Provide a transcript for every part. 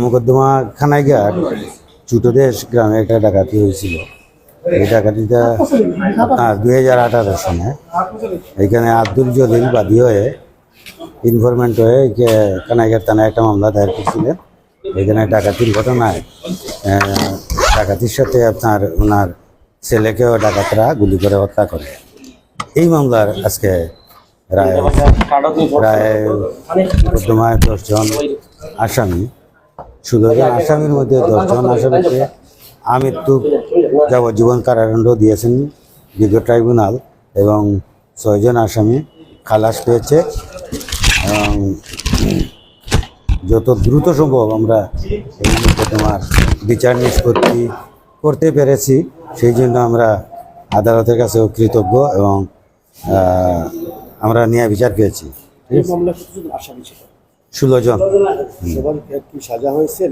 মোকদ্দমা খানাইঘাট চুটোদেশ গ্রামে একটা ডাকাতি হয়েছিল। এই ডাকাতিটা আপনার দুই হাজার আঠারো সনে। এখানে আব্দুল জলিল বাদী হয়ে ইনফরমেন্ট হয়ে কানাইঘাট থানায় একটা মামলা দায়ের করছিলেন। এখানে ডাকাতির ঘটনায় ডাকাতির সাথে আপনার ওনার ছেলেকেও ডাকাতরা গুলি করে হত্যা করে। এই মামলার আজকে রায় প্রায় মোকদ্দমায় দশজন আসামি। ষোলো আসামির মধ্যে দশজন আসামিকে আমৃত্যু যাবজ্জীবন কারাদণ্ড দিয়েছেন বিজ্ঞ ট্রাইব্যুনাল এবং ছয়জন আসামি খালাস পেয়েছে। এবং যত দ্রুত সম্ভব আমরা এই মোকদ্দমার বিচার নিষ্পত্তি করতে পেরেছি। সেই জন্য আমরা আদালতের কাছেও কৃতজ্ঞ এবং আমরা ন্যায় বিচার পেয়েছি। ষোলো জন। সাজা হয়েছে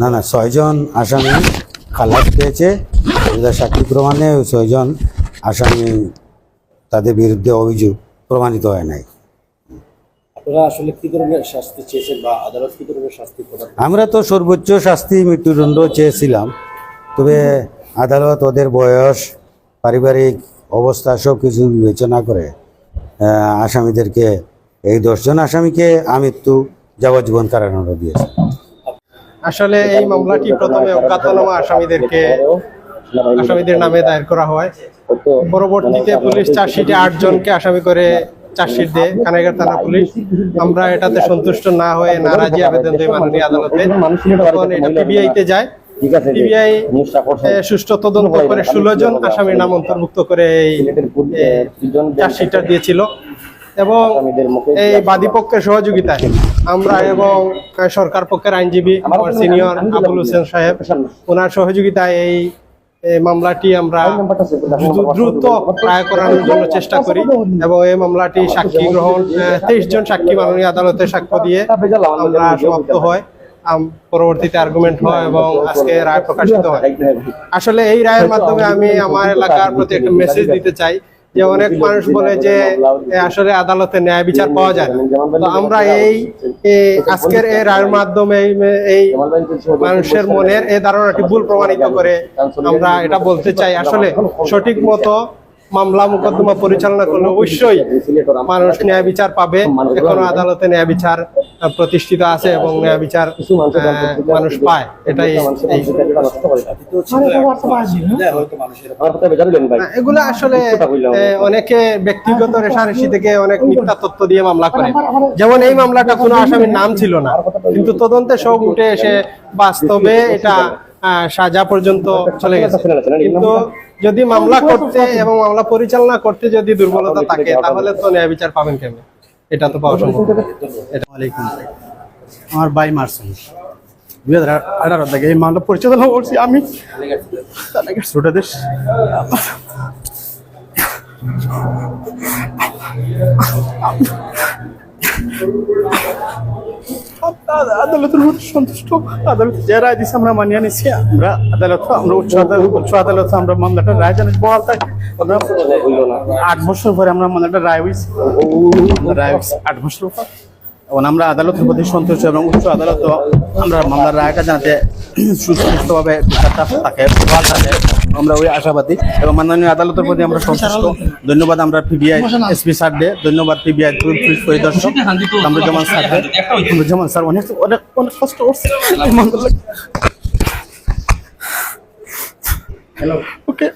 না না ছয়জন আসামি খালাস পেয়েছে। সাক্ষী প্রমাণে ছয়জন আসামি তাদের বিরুদ্ধে অভিযোগ প্রমাণিত হয় নাই। আপনারা আসলে কি ধরনের শাস্তি চেয়েছেন বা আদালত কি ধরনের শাস্তি আমরা তো সর্বোচ্চ শাস্তি মৃত্যুদণ্ড চেয়েছিলাম। তবে আদালত ওদের বয়স পারিবারিক অবস্থা সব কিছু বিবেচনা করে আসামিদেরকে, এই দশজন আসামিকে আমৃত্যু যাবজ্জীবন কারাদণ্ড দিয়েছে। আসলে এই মামলাটি প্রথমে অজ্ঞাতনামা আসামিদেরকে, আসামিদের নামে দায়ের করা হয়। পরবর্তীতে পুলিশ চার্জশিটে আট জনকে আসামি করে চার্জশিট দেয়, কানাইঘাট থানা পুলিশ। আমরা এটাতে সন্তুষ্ট না হয়ে নারাজি আবেদন দেয় মাননীয় আদালতে। তখন এটা পিবিআই তে যায় পিবিআই সুষ্ঠু তদন্ত করে ষোলো জন আসামির নাম অন্তর্ভুক্ত করে এই চার্জশিটটা দিয়েছিল। এবং এই বাদী পক্ষের সহযোগিতায় আমরা এবং সরকার পক্ষের আইনজীবী আমার সিনিয়র আবুল হোসেন সাহেব ওনার সহযোগিতায় এই মামলাটি আমরা দ্রুত রায় করানোর জন্য চেষ্টা করি। এবং এই মামলাটি সাক্ষী গ্রহণ তেইশ জন সাক্ষী মাননীয় আদালতে সাক্ষ্য দিয়ে আমরা সমাপ্ত হয়। পরবর্তীতে আর্গুমেন্ট হয় এবং আজকে রায় প্রকাশিত হয়। আসলে এই রায়ের মাধ্যমে আমি আমার এলাকার প্রতি একটা মেসেজ দিতে চাই যে অনেক মানুষ বলে যে আসলে আদালতে ন্যায় বিচার পাওয়া যায় তো আমরা এই আজকের এই রায়ের মাধ্যমে এই- মানুষের মনের এই ধারণাটি ভুল প্রমাণিত করে আমরা এটা বলতে চাই। আসলে সঠিক মতো মামলা মোকদ্দমা পরিচালনা করলে অবশ্যই মানুষ ন্যায় বিচার পাবে। এখনও আদালতে ন্যায় বিচার প্রতিষ্ঠিত আছে এবং বিচার মানুষ পায়। এটাই না, এগুলো আসলে অনেকে ব্যক্তিগত রেশারেশি থেকে অনেক মিথ্যা তথ্য দিয়ে মামলা করে। যেমন এই মামলাটা কোনো আসামির নাম ছিল না। কিন্তু তদন্তে সব উঠে এসে বাস্তবে এটা সাজা পর্যন্ত চলে গেছে। কিন্তু যদি মামলা করতে এবং মামলা পরিচালনা করতে যদি দুর্বলতা থাকে তাহলে তো ন্যায় বিচার পাবেন কেমন? এটা তো পাওয়া সম্ভব। এটা আমার বাই মারছেন দুই হাজার আঠারো থেকে এই মামলা পরিচালনা করছি আমি। ছোট দেশ। আদালতের প্রতি সন্তুষ্ট। আদালত যে রায় দিচ্ছে আমরা মানিয়ে নিচ্ছি আমরা আদালত আমরা উচ্চ আদালত উচ্চ আদালত আমরা মামলাটা রায় জানি বহাল থাকি। আমরা আট বছর পরে আমরা মামলাটা রায় হয়েছি রায় হয়েছে আট বছর পর। এবং আমরা আদালতের প্রতি সন্তুষ্ট এবং উচ্চ আদালত আমরা মামলার রায়টা জানাতে সুস্পষ্টভাবে বিচারটা থাকে থাকে আমরা ওই আশাবাদী এবং মাননীয় আদালতের প্রতি আমরা সন্তুষ্ট। ধন্যবাদ আমরা পিবিআই এসপি স্যার দে ধন্যবাদ পিবিআই পুলিশ পরিদর্শক আমরা যেমন স্যার দে আমরা যেমন স্যার অনেক অনেক অনেক কষ্ট করছে। এই ওকে